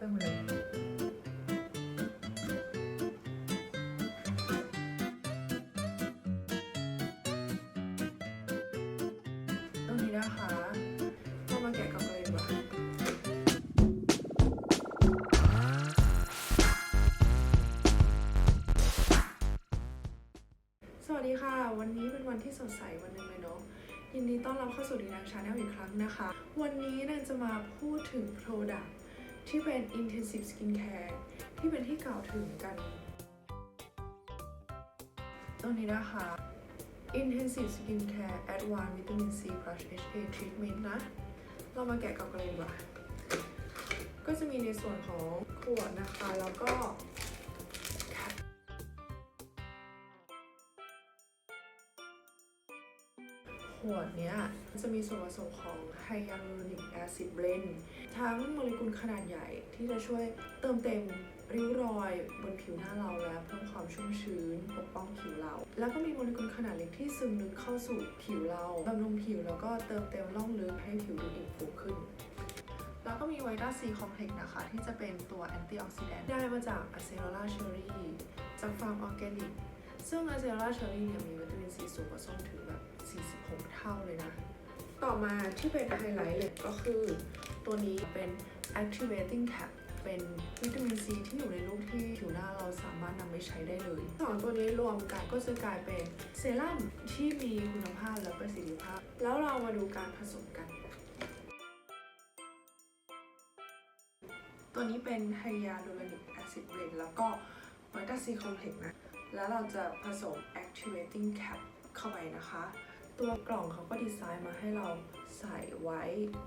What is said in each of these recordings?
ไปหมเลยตรงนี้นะคะเรามาแกะกล่องกันเลยดีกว่าสวัสดีค่ะ วันนี้เป็นวันที่สดใสวันหนึ่งเลยเนาะยินดีต้อนรับเข้าสู่ดีนังชาแนลอีกครั้งนะคะ วันนี้นางจะมาพูดถึง Product ที่เป็น Intensive Skincare ที่เป็นที่กล่าวถึงกันตรงนี้นะคะ Intensive Skincare Advanced Vitamin C Plus HA Treatment นะ เรามาแกะกล่องกันเลยดีกว่า ก็จะมีในส่วนของขวดนะคะ แล้วก็ ขวดเนี้ยจะมีส่วนผสมของไฮยาลูรอนิกแอซิดเบรนทั้งโมเลกุลขนาดใหญ่ที่จะช่วยเติมเต็มริ้วรอยบนผิวหน้าเราและเพิ่มความชุ่มชื้นปกป้องผิวเรา แล้วก็มีโมเลกุลขนาดเล็กที่ซึมลึกเข้าสู่ผิวเราบำรุงผิวแล้วก็เติมเต็มร่องลึกให้ผิวดูอิ่มฟูขึ้นแล้วก็มีไวต้าซีคอมเพล็กซ์นะคะ ที่จะเป็นตัวแอนตี้ออกซิแดนต์ได้มาจากอะเซโรล่าเชอรี่จากฟาร์มออร์แกนิกซึ่งอะเซโรล่าเชอรี่เนี่ยมีวิตามินซีสูงกว่าส้มถึงแบบ 46 เท่าเลยนะ ต่อมาที่เป็นไฮไลท์เลยก็คือตัวนี้เป็น activating cap เป็นวิตามินซีที่อยู่ในรูปที่ผิวหน้าเราสามารถนำไปใช้ได้เลยสองตัวนี้รวมกันก็จะกลายเป็นเซรั่มที่มีคุณภาพและประสิทธิภาพ แล้วเรามาดูการผสมกัน ตัวนี้เป็นไฮยาลูรอนิกแอซิดเบรนแล้วก็ไวต้าซีคอมเพล็กซ์นะ แล้วเราจะผสม activating cap เข้าไปนะคะ ตัวกล่องเขาก็ดีไซน์มาให้เราใส่ไว้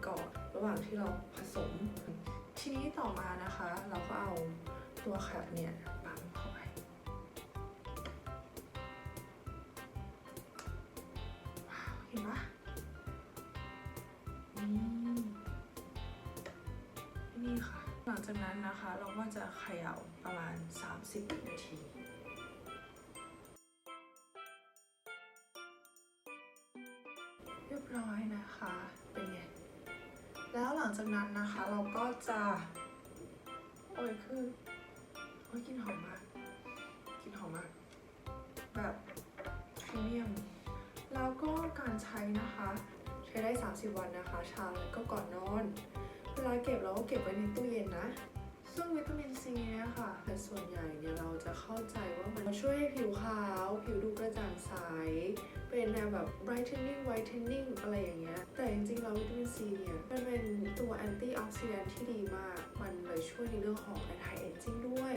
ก่อนระหว่างที่เราผสม ทีนี้ต่อมานะคะ เราก็เอาตัวแคปเนี่ยปั๊มเข้าไปว้าวเห็นปะนี่ค่ะ หลังจากนั้นนะคะเราก็จะเขย่าประมาณ 30วินาที เป็นไง แล้วหลังจากนั้นนะคะเราก็จะโอ้ยคือโอ้ยกลินหอมมากกลินหอมมาก แบบพรีเมียม แล้วก็การใช้นะคะ ใช้ได้ 30 วันนะคะเช้าแล้วก็ก่อนนอน เวลาเก็บเราก็เก็บไว้ในตู้เย็นนะ ซึ่งวิตามินซีเนี่ยค่ะแต่ส่วนใหญ่เนี่ยเราจะเข้าใจว่ามันช่วยให้ผิวขาว ผิวดูกระจ่างใส เป็นแนวแบบ brightening whitening อะไรอย่างเงี้ย แต่จริงๆแล้ววิตามินซีเนี่ยมันเป็นตัว anti oxidant ที่ดีมาก มันเลยช่วยในเรื่องของ anti aging ด้วย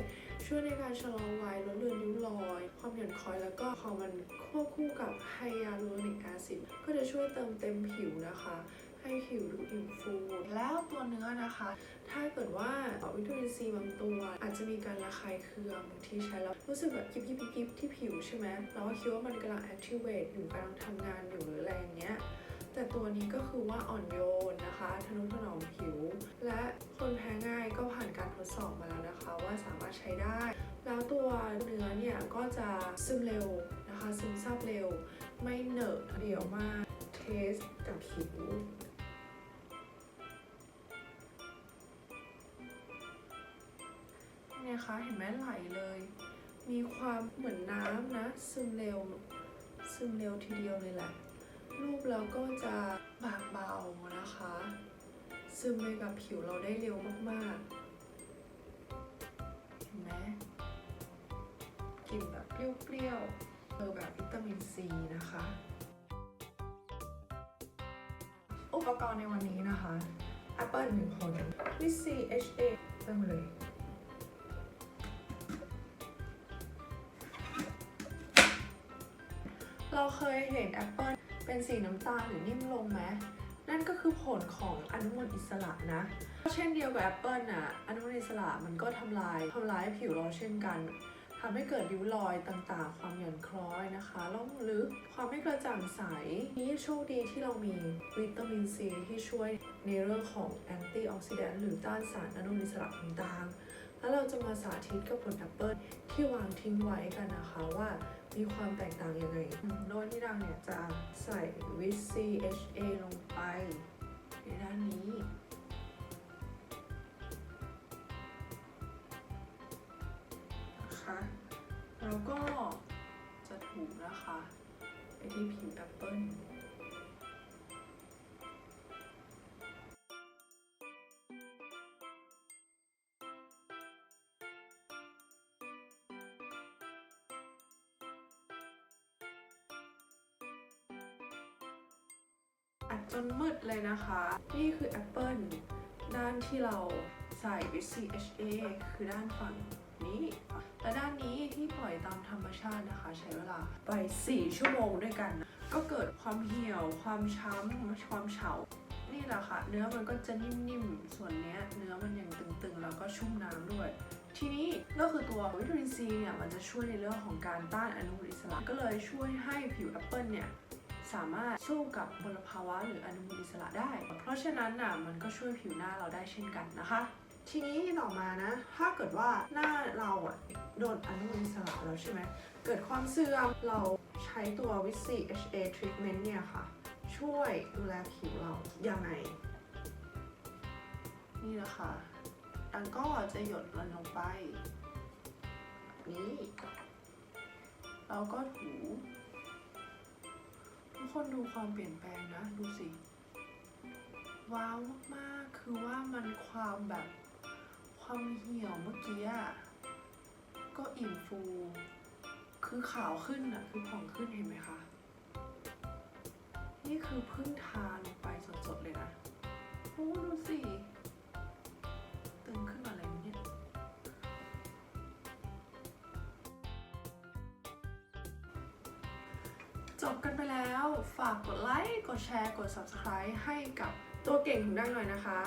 ช่วยในการชะลอวัยลดเลือนริ้วรอย ความหย่อนคล้อยแล้วก็พอมันควบคู่กับไฮยาลูรอนิกแอซิดก็จะช่วยเติมเต็มผิวนะคะ ให้ผิวดูอิ่มฟู แล้วตัวเนื้อนะคะ ถ้าเกิดว่าวิตามินซีบางตัว อาจจะมีการระคายเคืองที่ใช้แล้วรู้สึกแบบยิบยิบยิบยิบที่ผิวใช่ไหมเราก็คิดว่ามันกำลัง activate อยู่กำลังทำงานอยู่หรืออะไรอย่างเงี้ยแต่ตัวนี้ก็คือว่าอ่อนโยนนะคะทนุถนอมผิว และคนแพ้ง่ายก็ผ่านการทดสอบมาแล้วนะคะ ว่าสามารถใช้ได้ แล้วตัวเนื้อเนี่ยก็จะซึมเร็วนะคะ ซึมซาบเร็ว ไม่เหนอะเดี่ยวมากเทสกับผิว คะ เห็นไหมไหลเลย มีความเหมือนน้ำนะ ซึมเร็ว ซึมเร็วทีเดียวเลยแหละรูปแล้วก็จะบางเบานะคะ ซึมไปกับผิวเราได้เร็วมากๆ เห็นไหมกลิ่นแบบเปรี้ยวๆเออแบบวิตามินซีนะคะ อุปกรณ์ในวันนี้นะคะแอปเปิลหนึ่งผลวิซี HA เติมเลย เราเคยเห็นแอปเปิลเป็นสีน้ำตาลหรือนิ่มลงไหมนั่นก็คือผลของอนุมูลอิสระนะ เช่นเดียวกับแอปเปิลน่ะอนุมูลอิสระมันก็ทำลายทำลายผิวเราเช่นกันทำให้เกิดริ้วรอยต่างๆ ความหย่อนคล้อยนะคะล่องลึก ความไม่กระจ่างใส นี่โชคดีที่เรามีวิตามินซีที่ช่วยในเรื่องของแอนตี้ออกซิแดนต์หรือต้านสารอนุมูลอิสระต่างๆ แล้วเราจะมาสาธิตกับผลดับเบิลที่วางทิ้งไว้กันนะคะว่ามีความแตกต่างยังไง โดยที่เราเนี่ยจะใส่วิต CHA ลงไปในด้านนี้ นะคะ แล้วก็จะถูนะคะไปที่ผิวแอปเปิล ดจนมืดเลยนะคะ นี่คือแอปเปิลด้านที่เราใส่ VCHA คือด้านฝั่งนี้ และด้านนี้ที่ปล่อยตามธรรมชาตินะคะ ใช้เวลาไป 4 ชั่วโมงด้วยกัน ก็เกิดความเหี่ยว ความช้ำ ความเฉา นี่แหละค่ะ เนื้อมันก็จะนิ่มๆ ส่วนเนี้ยเนื้อมันยังตึงๆ แล้วก็ชุ่มน้ำด้วยทีนี้ก็คือตัววิตามินซีเนี่ยมันจะช่วยในเรื่องของการต้านอนุมูลอิสระก็เลยช่วยให้ผิวแอปเปิลเนี่ย สามารถสู้กับมลภาวะหรืออนุมูลอิสระได้ เพราะฉะนั้นน่ะมันก็ช่วยผิวหน้าเราได้เช่นกันนะคะ ทีนี้ต่อมานะ ถ้าเกิดว่าหน้าเราอะโดนอนุมูลอิสระแล้วใช่ไหมเกิดความเสื่อมเราใช้ตัววิซี HA treatment เนี่ยค่ะ ช่วยดูแลผิวเรายังไง นี่นะคะดังก็จะหยดมันลงไป นี่แล้วก็ถู ทุกคนดูความเปลี่ยนแปลงนะ ดูสิ ว้าวมากๆคือว่ามันความแบบ ความเหี่ยวเมื่อกี้อะก็อิ่มฟู คือขาวขึ้นอะคือผ่องขึ้นเห็นไหมคะ นี่คือพิ่งทาลงไปสดๆเลยนะโอ้ดูสิ จบกันไปแล้ว ฝากกดไลค์ กดแชร์ กด subscribe ให้กับตัวเก่งของดังหน่อยนะคะ